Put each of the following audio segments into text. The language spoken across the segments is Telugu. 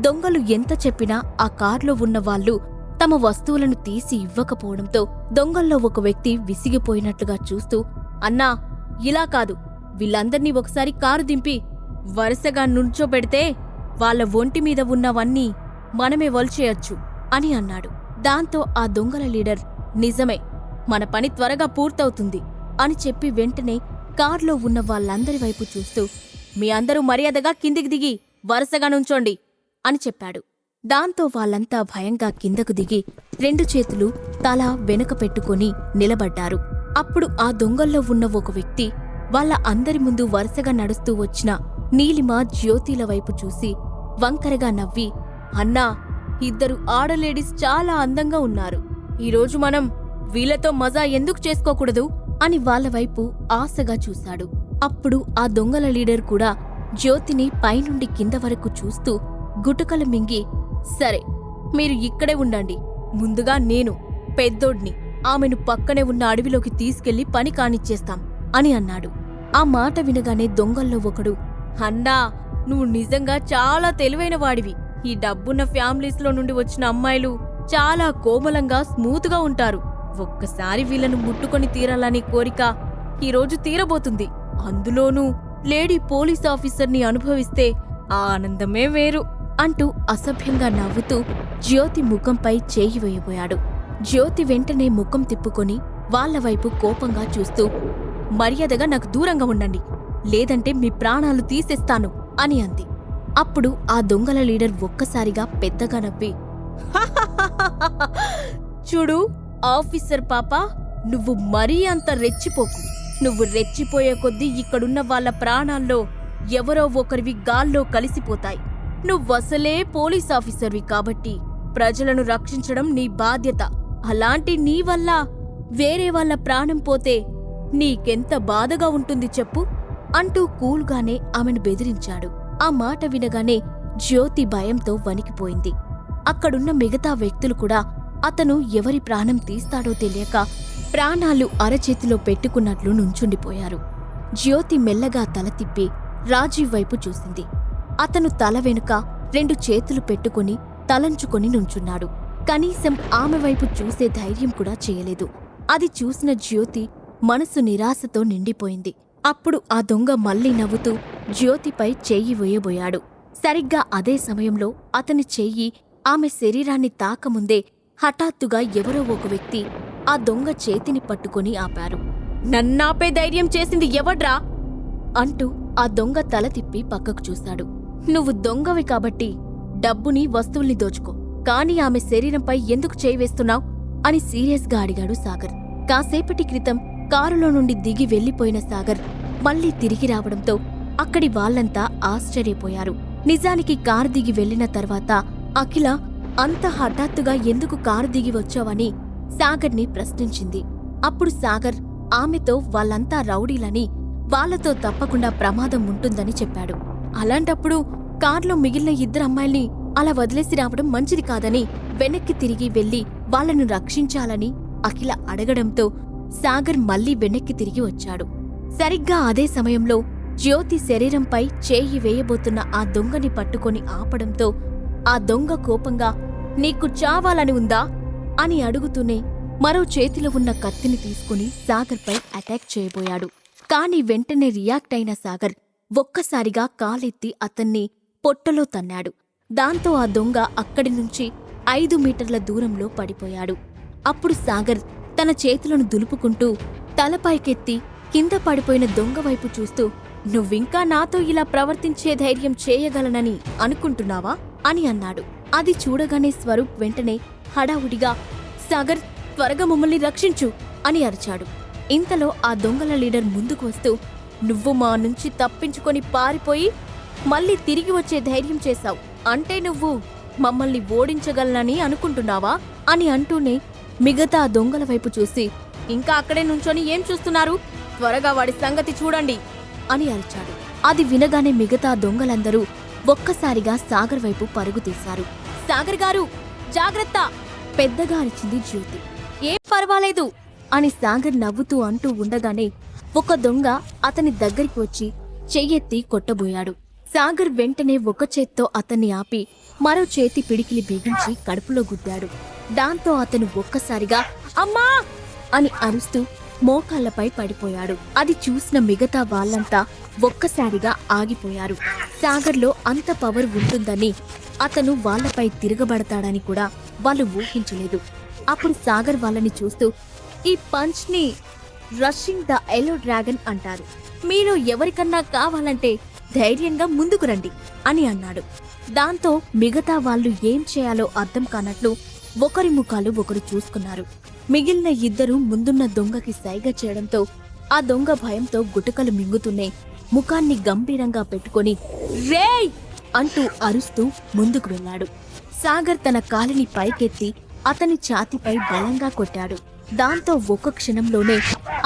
దొంగలు ఎంత చెప్పినా ఆ కార్లో ఉన్న వాళ్ళు తమ వస్తువులను తీసి ఇవ్వకపోవడంతో దొంగల్లో ఒక వ్యక్తి విసిగిపోయినట్లుగా చూస్తూ అన్నా ఇలా కాదు. వీళ్ళందర్నీ ఒకసారి కారు దింపి వరుసగా నుంచోబెడితే వాళ్ళ ఒంటి మీద ఉన్నవన్నీ మనమే వల్చేయొచ్చు అని అన్నాడు. దాంతో ఆ దొంగల లీడర్ నిజమే మన పని త్వరగా పూర్తవుతుంది అని చెప్పి వెంటనే కార్లో ఉన్న వాళ్ళందరి వైపు చూస్తూ మీ అందరూ మర్యాదగా కిందికి దిగి వరుసగా నుంచోండి. అని చెప్పాడు. దాంతో వాళ్ళంతా భయంగా కిందకు దిగి రెండు చేతులు తల వెనుక పెట్టుకొని నిలబడ్డారు. అప్పుడు ఆ దొంగల్లో ఉన్న ఒక వ్యక్తి వాళ్ళ అందరి ముందు వరుసగా నడుస్తూ వచ్చిన నీలిమ జ్యోతిల వైపు చూసి వంకరగా నవ్వి అన్నా ఇద్దరు ఆడలేడీస్ చాలా అందంగా ఉన్నారు. ఈరోజు మనం వీళ్ళతో మజా ఎందుకు చేసుకోకూడదు? అని వాళ్ళ వైపు ఆశగా చూశాడు. అప్పుడు ఆ దొంగల లీడర్ కూడా జ్యోతిని పైనుండి కింద వరకు చూస్తూ గుటుకలు మింగి సరే మీరు ఇక్కడే ఉండండి. ముందుగా నేను పెద్దోడ్ని ఆమెను పక్కనే ఉన్న అడవిలోకి తీసుకెళ్ళి పని కానిచ్చేస్తాం అని అన్నాడు. ఆ మాట వినగానే దొంగల్లో ఒకడు అన్నా నువ్వు నిజంగా చాలా తెలివైన వాడివి. ఈ డబ్బున్న ఫ్యామిలీస్లో నుండి వచ్చిన అమ్మాయిలు చాలా కోమలంగా స్మూత్గా ఉంటారు. ఒక్కసారి వీళ్ళను ముట్టుకొని తీరాలని కోరిక ఈరోజు తీరబోతుంది. అందులోనూ లేడీ పోలీస్ ఆఫీసర్ని అనుభవిస్తే ఆ ఆనందమే వేరు. అంటూ అసభ్యంగా నవ్వుతూ జ్యోతి ముఖంపై చేయి వేయబోయాడు. జ్యోతి వెంటనే ముఖం తిప్పుకొని వాళ్ళ వైపు కోపంగా చూస్తూ మర్యాదగా నాకు దూరంగా ఉండండి. లేదంటే మీ ప్రాణాలు తీసేస్తాను అని అంది. అప్పుడు ఆ దొంగల లీడర్ ఒక్కసారిగా పెద్దగా నవ్వి చూడు ఆఫీసర్ పాప నువ్వు మరీ అంత రెచ్చిపోకు. నువ్వు రెచ్చిపోయే కొద్దీ ఇక్కడున్న వాళ్ళ ప్రాణాల్లో ఎవరో ఒకరివి గాల్లో కలిసిపోతాయి. నువ్వసలే పోలీస్ ఆఫీసర్వి కాబట్టి ప్రజలను రక్షించడం నీ బాధ్యత. అలాంటి నీ వల్ల వేరే వాళ్ళ ప్రాణం పోతే నీకెంత బాధగా ఉంటుంది చెప్పు అంటూ కూల్గానే ఆమెను బెదిరించాడు. ఆ మాట వినగానే జ్యోతి భయంతో వణికిపోయింది. అక్కడున్న మిగతా వ్యక్తులు కూడా అతను ఎవరి ప్రాణం తీస్తాడో తెలియక ప్రాణాలు అరచేతిలో పెట్టుకున్నట్లు నుంచుండిపోయారు. జ్యోతి మెల్లగా తల తిప్పి రాజీవ్ వైపు చూసింది. అతను తల వెనుక రెండు చేతులు పెట్టుకుని తలంచుకొని నుంచున్నాడు. కనీసం ఆమె వైపు చూసే ధైర్యం కూడా చేయలేదు. అది చూసిన జ్యోతి మనసు నిరాశతో నిండిపోయింది. అప్పుడు ఆ దొంగ మళ్ళీ నవ్వుతూ జ్యోతిపై చెయ్యి వేయబోయాడు. సరిగ్గా అదే సమయంలో అతని చెయ్యి ఆమె శరీరాన్ని తాకముందే హఠాత్తుగా ఎవరో ఒక వ్యక్తి ఆ దొంగ చేతిని పట్టుకుని ఆపారు. నన్నాపే ధైర్యం చేసింది ఎవడ్రా? అంటూ ఆ దొంగ తల తిప్పి పక్కకు చూశాడు. నువ్వు దొంగవి కాబట్టి డబ్బుని వస్తువుల్ని దోచుకో. కాని ఆమె శరీరంపై ఎందుకు చేయివేస్తున్నావు అని సీరియస్గా అడిగాడు సాగర్. కాసేపటి క్రితం కారులో నుండి దిగి వెళ్ళిపోయిన సాగర్ మళ్ళీ తిరిగి రావడంతో అక్కడి వాళ్ళంతా ఆశ్చర్యపోయారు. నిజానికి కారు దిగి వెళ్ళిన తర్వాత అఖిల అంత హఠాత్తుగా ఎందుకు కారు దిగి వచ్చావని సాగర్ని ప్రశ్నించింది. అప్పుడు సాగర్ ఆమెతో వాళ్ళంతా రౌడీలని వాళ్ళతో తప్పకుండా ప్రమాదం ఉంటుందని చెప్పాడు. అలాంటప్పుడు కార్లో మిగిలిన ఇద్దరు అమ్మాయిల్ని అలా వదిలేసి రావడం మంచిది కాదని వెనక్కి తిరిగి వెళ్ళి వాళ్ళను రక్షించాలని అఖిల అడగడంతో సాగర్ మళ్ళీ వెనక్కి తిరిగి వచ్చాడు. సరిగ్గా అదే సమయంలో జ్యోతి శరీరంపై చేయి వేయబోతున్న ఆ దొంగని పట్టుకొని ఆపడంతో ఆ దొంగ కోపంగా నీకు చావాలని ఉందా? అని అడుగుతూనే మరో చేతిలో ఉన్న కత్తిని తీసుకుని సాగర్పై అటాక్ చేయబోయాడు. కాని వెంటనే రియాక్ట్ అయిన సాగర్ ఒక్కసారిగా కాలెత్తి అతన్ని పొట్టలో తన్నాడు. దాంతో ఆ దొంగ అక్కడి నుంచి ఐదు మీటర్ల దూరంలో పడిపోయాడు. అప్పుడు సాగర్ తన చేతులను దులుపుకుంటూ తలపైకెత్తి కింద పడిపోయిన దొంగ వైపు చూస్తూ నువ్వింకా నాతో ఇలా ప్రవర్తించే ధైర్యం చేయగలనని అనుకుంటున్నావా? అని అన్నాడు. అది చూడగానే స్వరూప్ వెంటనే హడావుడిగా సాగర్ త్వరగా మమ్మల్ని రక్షించు అని అరిచాడు. ఇంతలో ఆ దొంగల లీడర్ ముందుకు వస్తూ నువ్వు మా నుంచి తప్పించుకొని పారిపోయి మళ్ళీ తిరిగి వచ్చే ధైర్యం చేశావు. అంటే నువ్వు మమ్మల్ని ఓడించగలనని అనుకుంటున్నావా? అని అంటూనే మిగతా దొంగల వైపు చూసి ఇంకా అక్కడే నుంచొని ఏం చూస్తున్నారు? త్వరగా వాడి సంగతి చూడండి అని అరిచాడు. అది వినగానే మిగతా దొంగలందరూ ఒక్కసారిగా సాగర్ వైపు పరుగు తీశారు. సాగర్ గారు జాగ్రత్త! పెద్దగా అరిచింది జ్యోతి. ఏం పర్వాలేదు అని సాగర్ నవ్వుతూ అంటూ ఉండగానే ఒక దొంగ అతని దగ్గరికి వచ్చి చెయ్యెత్తి కొట్టబోయాడు. సాగర్ వెంటనే ఒక చేత్తో అతన్ని ఆపి మరో చేతి పిడికిలి బిగించి కడుపులో గుద్దాడు. దాంతో అతను ఒక్కసారిగా అమ్మా! అని అరుస్తూ మోకాళ్ళపై పడిపోయాడు. అది చూసిన మిగతా వాళ్ళంతా ఒక్కసారిగా ఆగిపోయారు. సాగర్లో అంత పవర్ ఉంటుందని అతను వాళ్ళపై తిరగబడతాడని కూడా వాళ్ళు ఊహించలేదు. అప్పుడు సాగర్ వాళ్ళని చూస్తూ ఈ పంచ్ని రషింగ్ ద ఎలో డ్రాగన్ అంటారు. మీలో ఎవరికన్నా కావాలంటే ధైర్యంగా ముందుకు రండి అని అన్నాడు. దాంతో మిగతా వాళ్ళు ఏం చేయాలో అర్థం కానట్లు ఒకరి ముఖాలు ఒకరు చూసుకున్నారు. మిగిలిన ఇద్దరు ముందున్న దొంగకి సైగ చేయడంతో ఆ దొంగ భయంతో గుటకలు మింగుతూనే ముఖాన్ని గంభీరంగా పెట్టుకొని రేయ్! అంటూ అరుస్తూ ముందుకు వెళ్ళాడు. సాగర్ తన కాలిని పైకెత్తి అతని ఛాతిపై బలంగా కొట్టాడు. దాంతో ఒక్క క్షణంలోనే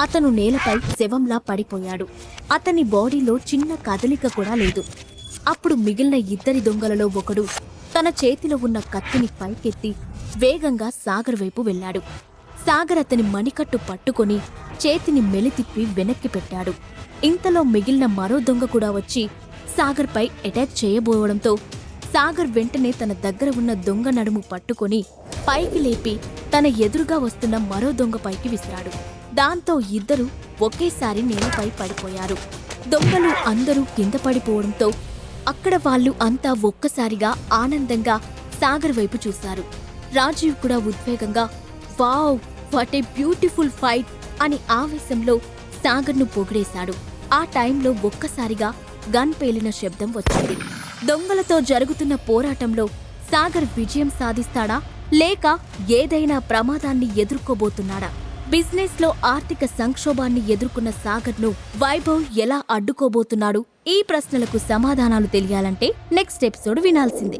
అతను నేలపై శవంలా పడిపోయాడు. అతని బాడీలో చిన్న కదలిక కూడా లేదు. అప్పుడు మిగిలిన ఇద్దరి దొంగలలో ఒకడు తన చేతిలో ఉన్న కత్తిని పైకెత్తి వేగంగా సాగర్ వైపు వెళ్ళాడు. సాగర్ అతని మణికట్టు పట్టుకొని చేతిని మెలితిప్పి వెనక్కి పెట్టాడు. ఇంతలో మిగిలిన మరో దొంగ కూడా వచ్చి సాగర్పై అటాక్ చేయబోవడంతో సాగర్ వెంటనే తన దగ్గర ఉన్న దొంగ నడుము పట్టుకొని పైకి లేపి తన ఎదురుగా వస్తున్న మరో దొంగ పైకి విసిరాడు. దాంతో ఇద్దరు ఒకేసారి నేలపై పడిపోయారు. దొంగలు అందరూ కింద పడిపోవడంతో అక్కడ వాళ్ళు అంతా ఒక్కసారిగా ఆనందంగా సాగర్ వైపు చూశారు. రాజీవ్ కూడా ఉద్వేగంగా wow what a beautiful fight అని ఆవేశంలో సాగర్ను పొగిడేశాడు. ఆ టైంలో ఒక్కసారిగా గన్ పేలిన శబ్దం వచ్చింది. దొంగలతో జరుగుతున్న పోరాటంలో సాగర్ విజయం సాధిస్తాడా లేక ఏదైనా ప్రమాదాన్ని ఎదుర్కోబోతున్నాడా? బిజినెస్లో ఆర్థిక సంక్షోభాన్ని ఎదుర్కొన్న సాగర్ను వైభవ్ ఎలా అడ్డుకోబోతున్నాడు? ఈ ప్రశ్నలకు సమాధానాలు తెలియాలంటే నెక్స్ట్ ఎపిసోడ్ వినాల్సిందే.